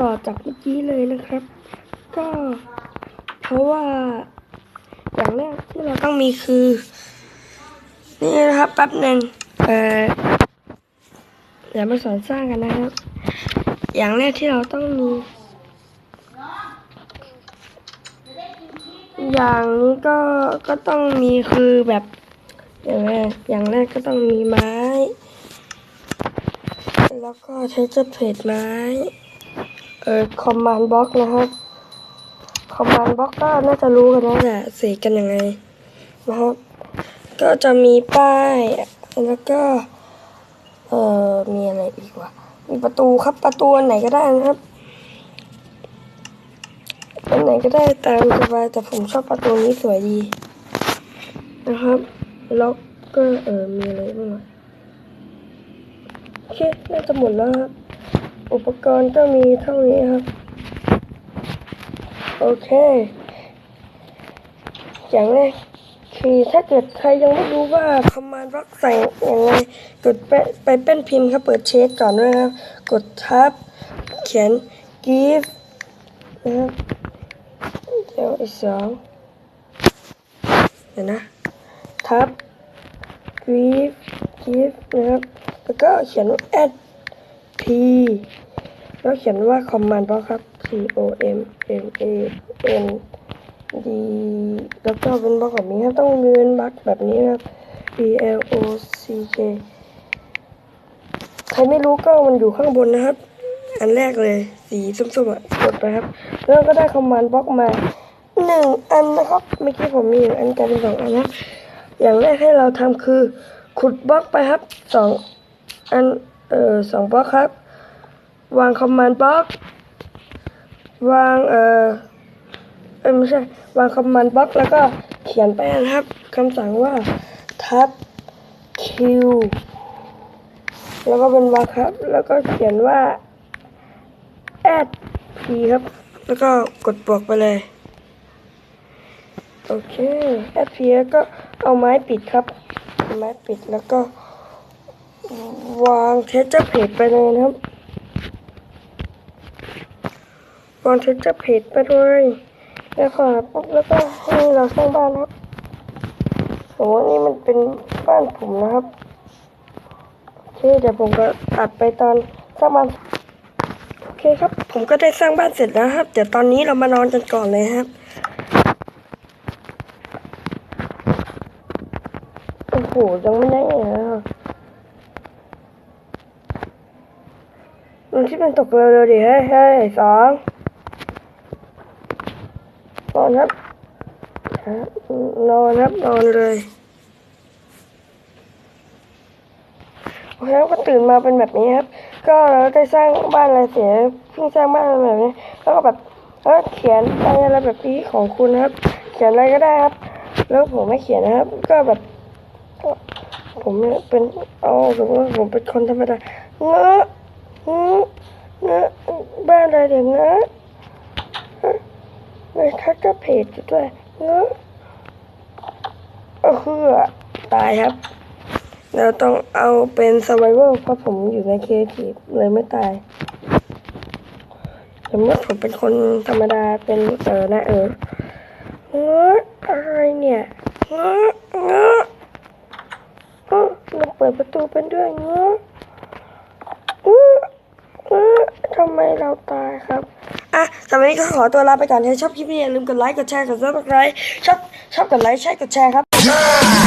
ต่อจากเมื่อกี้เลยนะครับ ก็เพราะว่า อย่างแรกที่เราต้องมีคือ นี่นะครับแป๊บหนึ่งเอ่อเดี๋ยวมาสอนสร้างกันนะครับ อย่างแรกที่เราต้องมี อย่างนี้ก็ก็ต้องมีคือแบบ อย่างแรกอย่างแรกก็ต้องมีไม้ แล้วก็ใช้จะเพจไม้ เอ่อคอมมานด์บล็อกนะครับคอมมานด์บล็อกก็น่าจะรู้กันแล้วแหละเสกกันยังไงนะครับก็จะมีป้ายแล้วก็เอ่อมีอะไรอีกวะมีประตูครับประตูไหนก็ได้นะครับอันไหนก็ได้ตามสบายแต่ผมชอบประตูนี้สวยดี นะครับล้วก็เออมีอะไรบ้างโอเคน่าจะหมดแล้วครับ อุปกรณ์ก็มีเท่านี้ครับ โอเค อย่างแรกคือถ้าเกิดใครยังไม่รู้ว่าคอมมานด์บล็อกใส่อย่างไรกดไปไปเป็นพิมพ์ครับ เปิดเช็คก่อนด้วยนะครับ กดทับ เขียน give นะครับเดี๋ยวอีกสองเดี๋ยวนะ ทับ give give นะครับ แล้วก็เขียนว่า add p แล้วเขียนว่า command box ครับ c o m m a n d แล้วก็เป็นบล็อกแบบนี้ครับต้องมีเป็นบล็อกแบบนี้นะครับ b l o c k ใครไม่รู้ก็มันอยู่ข้างบนนะครับ อันแรกเลยสีส้มๆอะกดไปครับ แล้วก็ได้คอมมานด์บล็อกมาหนึ่งอันนะครับเมื่อกี้ผมมีหนึ่งอันกลายเป็นสองอันนะครับอย่างแรกให้เราทำคือ ขุดบล็อกไปครับสองอัน ออสองบล็อกครับ วางคอมมานด์บล็อกวางเออเอ้ยไม่ใช่ วางคอมมานด์บล็อกแล้วก็เขียนไปนะครับคำสั่งว่าทับ Q แล้วก็เป็นวางครับ แล้วก็เขียนว่า add p ครับ แล้วก็กดบวกไปเลย โอเค add p ก็เอาไม้ปิดครับ ไม้ปิดแล้วก็ วางเทสเจอร์เพจไปเลยนะครับ วางเทสเจอร์เพจไปเลยแล้วก็ปุ๊บแล้วก็ให้เราสร้างบ้านครับสมมตินี่มันเป็นบ้านผมนะครับโอเคเดี๋ยวผมก็ตัดไปตอนสร้างบ้านโอเคครับ ผมก็ได้สร้างบ้านเสร็จแล้วครับ เดี๋ยวตอนนี้เรามานอนกันก่อนเลยครับโอ้โหยังไม่ได้เลยนะครับ มันที่เป็นตกเร็วๆดิเฮ้ยเฮ้ยสองนอนครับนอนครับนอนเลยโอเคครับก็ตื่นมาเป็นแบบนี้ครับ ก็เราได้สร้างบ้านอะไรเสร็จเพิ่งสร้างบ้านอะไรแบบนี้ แล้วก็แบบเออเขียนอะไรแบบนี้ของคุณครับ เขียนอะไรก็ได้ครับ แล้วผมไม่เขียนนะครับ ก็แบบผมเนี่ยเป็นเอาสมมติว่าผมเป็นคนธรรมดาเงอะ เงอะเงอะบ้านอะไรเดี๋ยวเงอะเลยทักก็เพจอยู่ด้วยเงอะเออคือตายครับ เราต้องเอาเป็น survival เพราะผมอยู่ในเคทีเลยไม่ตายสมมติผมเป็นคนธรรมดาเป็นเออนะเออเงอะอะไรเนี่ยเงอะเงอะเออเราเปิดประตูเป็นด้วยเงอะเงอะเงอะทำไมเราตายครับ อะสำหรับวันนี้ก็ขอตัวลาไปก่อนถ้าชอบคลิปนี้อย่าลืมกดไลค์ กดแชร์ กดซับสไครต์ชอบชอบกดไลค์ แชร์ กดแชร์ครับ